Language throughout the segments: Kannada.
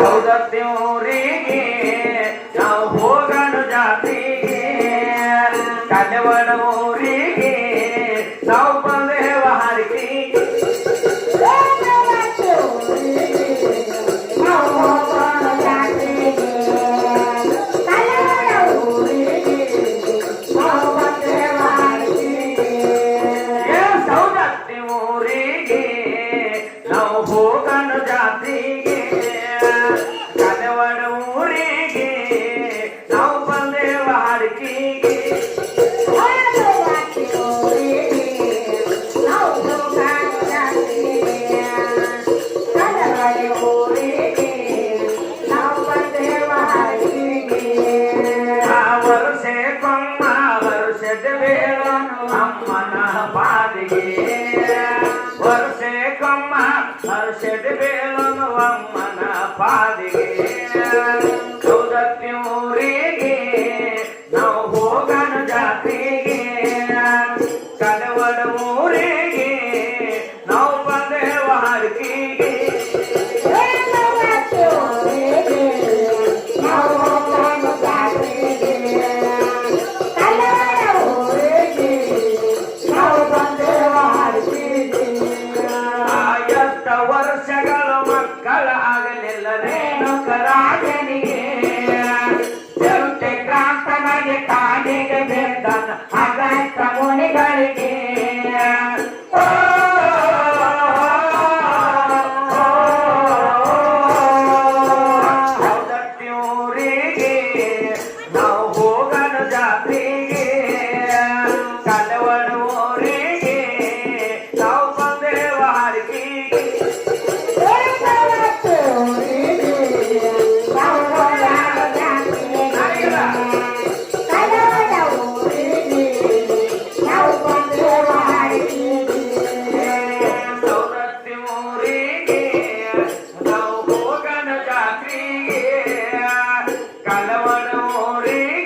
Deus Vale, ಕಲವಡ ಊರಿಗೆ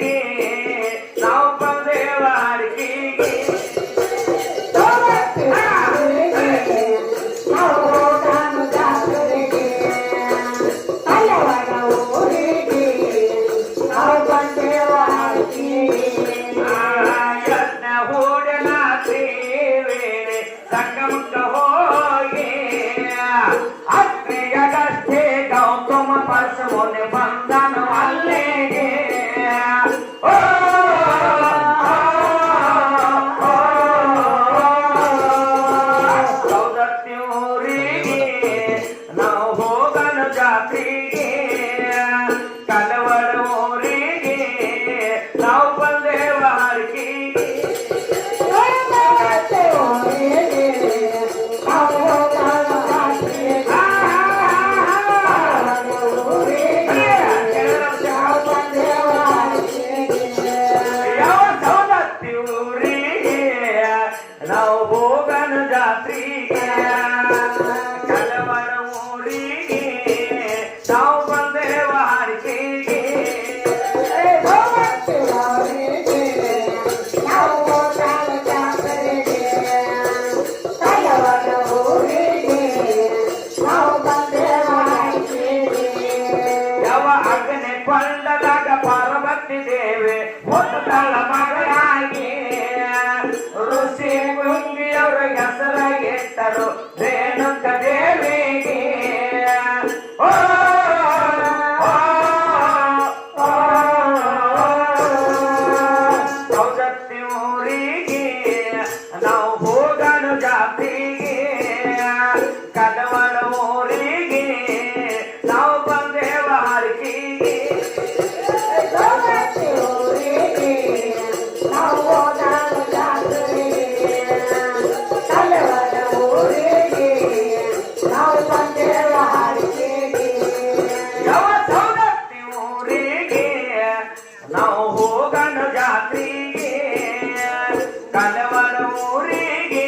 కలవరము రేగే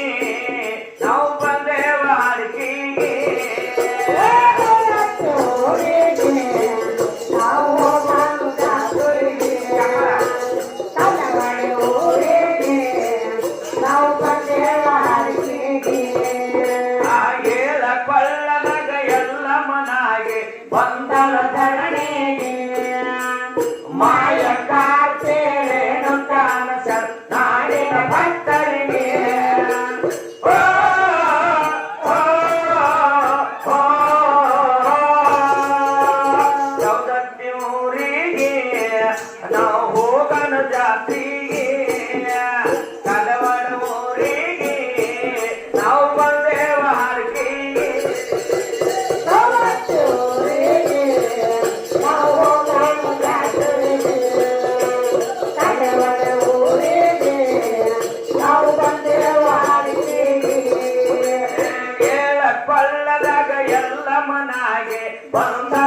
bangga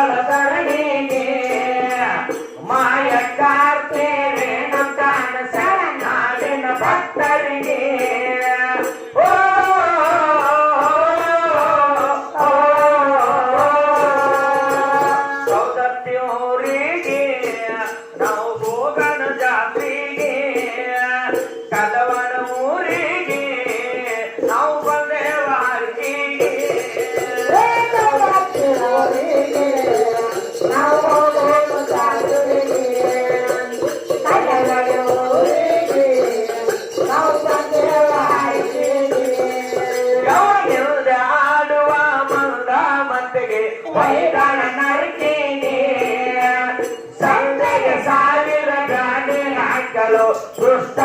ದುಷ್ಟ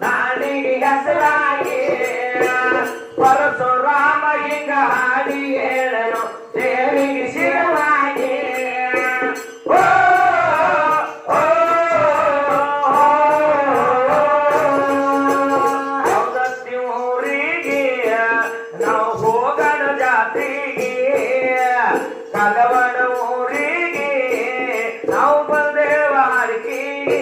ನಾನಿಗೆ ಹೆಸರಾಗಿ ಪರಶುರಾಮ ಹಿಂಗ ಹಾಡಿ ಹೇಳನು ದೇವಿಗೆ ಶಿರವಾಗಿ ಓ ಊರಿಗೆ ನಾವು ಹೋಗಣ ಜಾತ್ರೆಗೆ. ಕಲವಣ ಊರಿಗೆ ನಾವು ಬಂದೇವ ಹರಿಕೆಗೆ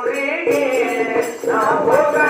Oh, yeah. Oh, yeah.